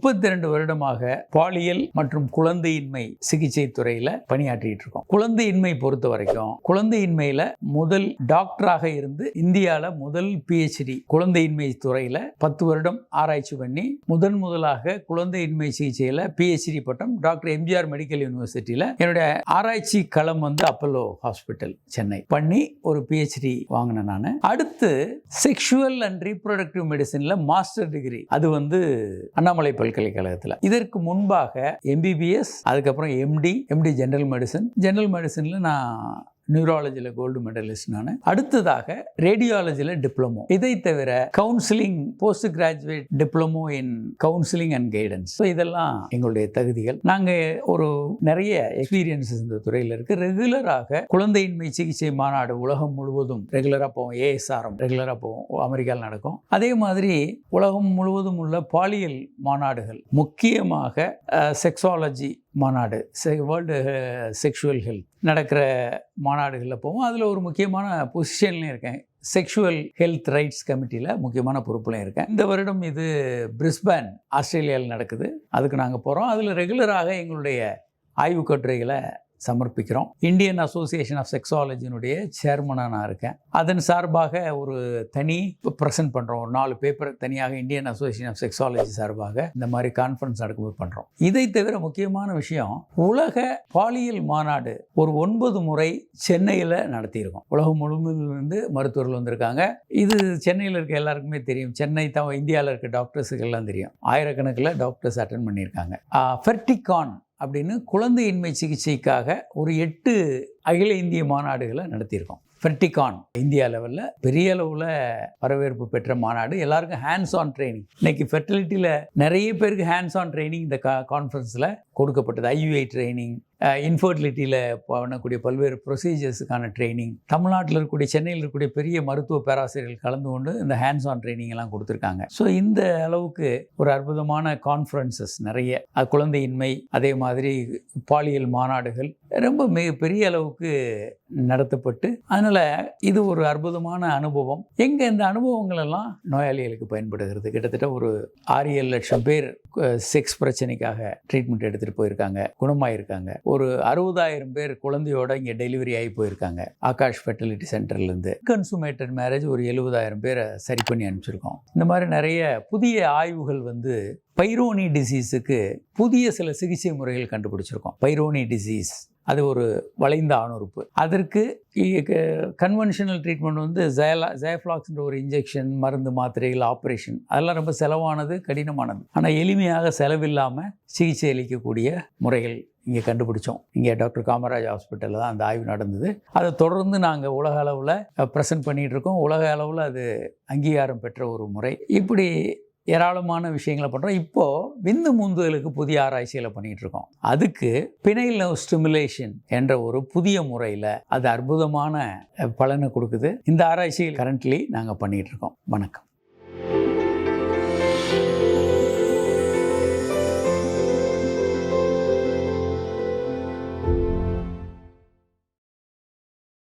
முப்பத்தி ரெண்டு வருடமாக பாலியல் மற்றும் குழந்தையின்மை சிகிச்சை துறையில பணியாற்றிட்டு இருக்கோம். குழந்தையின்மை பொறுத்த வரைக்கும் குழந்தையின்மையில முதல் டாக்டராக இருந்து இந்தியால முதல் பிஹெச்டி குழந்தையின்மை துறையில பத்து வருடம் ஆராய்ச்சி பண்ணி முதன் முதலாக குழந்தையின்மை சிகிச்சையில பிஹெச்டி பட்டம் டாக்டர் எம்ஜிஆர் மெடிக்கல் யூனிவர்சிட்டியில என்னுடைய ஆராய்ச்சி களம் வந்து அப்பல்லோ ஹாஸ்பிட்டல் சென்னை பண்ணி ஒரு பிஹெச்டி வாங்கினேன் நான். அடுத்து செக்ஷுவல் அண்ட் ரீப்ரொடக்டிவ் மெடிசனில் மாஸ்டர் டிகிரி அது வந்து அண்ணாமலை பல்கலைக்கழகத்தில். இதற்கு முன்பாக எம்பிபிஎஸ் அதுக்கப்புறம் MD MD general medicine general மெடிசனில் நான் நியூராலஜியில் கோல்டு மெடலிஸ்ட் நான். அடுத்ததாக ரேடியாலஜியில் டிப்ளமோ இதை தவிர counselling post graduate diploma in counselling and guidance so இதெல்லாம் எங்களுடைய தகுதிகள். நாங்கள் ஒரு நிறைய எக்ஸ்பீரியன்ஸஸ் இந்த துறையில் இருக்குது ரெகுலராக குழந்தையின்மை சிகிச்சை மாநாடு உலகம் முழுவதும் ரெகுலராக போவோம். ஏஎஸ்ஆர்எம் ரெகுலராக போவோம். அமெரிக்காவில் நடக்கும். அதே மாதிரி உலகம் முழுவதும் உள்ள பாலியல் மாநாடுகள். முக்கியமாக செக்ஸாலஜி மாநாடு செ வேர்ல்டு செக்ஷுவல் ஹெல்த் நடக்கிற மாநாடுகளில் போவோம். அதில் ஒரு முக்கியமான பொசிஷன்லையும் இருக்கேன். செக்ஷுவல் ஹெல்த் ரைட்ஸ் கமிட்டியில் முக்கியமான பொறுப்புலையும் இருக்கேன். இந்த வருடம் இது பிரிஸ்பேன் ஆஸ்திரேலியாவில் நடக்குது. அதுக்கு நாங்கள் போகிறோம் அதில் ரெகுலராக எங்களுடைய ஆய்வு கட்டுரைகளை சமர்ப்பிக்கிறோம். இந்தியன் அசோசியேஷன் ஆஃப் செக்ஸாலஜினுடைய சேர்மனாக நான் இருக்கேன். அதன் சார்பாக ஒரு தனி ப்ரெசென்ட் பண்ணுறோம் ஒரு நாலு பேப்பர் தனியாக இந்தியன் அசோசியேஷன் ஆஃப் செக்ஸாலஜி சார்பாக இந்த மாதிரி கான்ஃபரன்ஸ் நடக்கும்போது பண்ணுறோம் இதை தவிர முக்கியமான விஷயம் உலக பாலியல் மாநாடு ஒரு ஒன்பது முறை சென்னையில் நடத்தியிருக்கோம். உலகம் முழுமையிலிருந்து மருத்துவர்கள் வந்திருக்காங்க. இது சென்னையில் இருக்க எல்லாருக்குமே தெரியும். சென்னை தான் இந்தியாவில் இருக்க டாக்டர்ஸுக்கெல்லாம் தெரியும். ஆயிரக்கணக்கில் டாக்டர்ஸ் அட்டன் பண்ணியிருக்காங்க. ஃபெர்டிகான் அப்படின்னு குழந்தையின்மை சிகிச்சைக்காக ஒரு எட்டு அகில இந்திய மாநாடுகளை நடத்தியிருக்கோம். ஃபெர்டிகான் இந்தியா லெவலில் பெரிய அளவில் வரவேற்பு பெற்ற மாநாடு. எல்லாருக்கும் ஹேண்ட்ஸ் ஆன் ட்ரைனிங் இன்னைக்கு ஃபெர்டிலிட்டியில் நிறைய பேருக்கு ஹேண்ட்ஸ் ஆன் ட்ரைனிங் இந்த கா கான்ஃபரன்ஸில் கொடுக்கப்பட்டது. ஐயுஐ ட்ரைனிங் இன்ஃபர்டிலிட்டியில் பண்ணக்கூடிய பல்வேறு ப்ரொசீஜர்ஸுக்கான ட்ரைனிங் தமிழ்நாட்டில் இருக்கக்கூடிய சென்னையில் இருக்கக்கூடிய பெரிய மருத்துவ பேராசிரியர்கள் கலந்து கொண்டு இந்த ஹேண்ட்ஸ் ஆன் ட்ரைனிங் எல்லாம் கொடுத்துருக்காங்க. ஸோ இந்த அளவுக்கு ஒரு அற்புதமான கான்ஃபரன்சஸ் நிறைய. குழந்தையின்மை அதே மாதிரி பாலியல் மாநாடுகள் ரொம்ப மிக பெரிய அளவுக்கு நடத்தப்பட்டு அதனால் இது ஒரு அற்புதமான அனுபவம். எங்கே இந்த அனுபவங்கள் எல்லாம் நோயாளிகளுக்கு பயன்படுகிறது? கிட்டத்தட்ட ஒரு ஆறு ஏழு லட்சம் பேர் செக்ஸ் பிரச்சனைக்காக ட்ரீட்மெண்ட் எடுத்துகிட்டு போயிருக்காங்க குணமாயிருக்காங்க. ஒரு அறுபதாயிரம் பேர் குழந்தையோட இங்கே டெலிவரி ஆகி போயிருக்காங்க. ஆகாஷ் ஃபெர்டிலிட்டி சென்டர்லேருந்து கன்சூமேட்டட் மேரேஜ் ஒரு எழுபதாயிரம் பேரை சரி பண்ணி அனுப்பிச்சிருக்கோம். இந்த மாதிரி நிறைய புதிய ஆய்வுகள் வந்து பைரோனி டிசீஸுக்கு புதிய சில சிகிச்சை முறைகள் கண்டுபிடிச்சிருக்கோம். Peyronie's disease. அது ஒரு வளைந்த ஆணுறுப்பு அதற்கு கன்வென்ஷனல் ட்ரீட்மெண்ட் வந்து ஜயலா ஜயஃப்ளாக்ஸ்ன்ற ஒரு இன்ஜெக்ஷன் மருந்து மாத்திரைகள் ஆப்ரேஷன் அதெல்லாம் ரொம்ப செலவானது கடினமானது. ஆனால் எளிமையாக செலவில்லாமல் சிகிச்சை அளிக்கக்கூடிய முறைகள் இங்கே கண்டுபிடிச்சோம். இங்கே டாக்டர் காமராஜ் ஹாஸ்பிட்டலில் தான் அந்த ஆய்வு நடந்தது. அதை தொடர்ந்து நாங்கள் உலக அளவில் ப்ரெசென்ட் பண்ணிகிட்ருக்கோம் உலக அளவில் அது அங்கீகாரம் பெற்ற ஒரு முறை. இப்படி ஏராளமான விஷயங்களை பண்ணுறோம் இப்போது விந்து முந்துதலுக்கு புதிய ஆராய்ச்சிகளை பண்ணிகிட்டு இருக்கோம். அதுக்கு பினைல் நவ் ஸ்டிமுலேஷன் என்ற ஒரு புதிய முறையில் அது அற்புதமான பலனை கொடுக்குது. இந்த ஆராய்ச்சியில் கரண்ட்லி நாங்கள் பண்ணிகிட்டு இருக்கோம். வணக்கம்.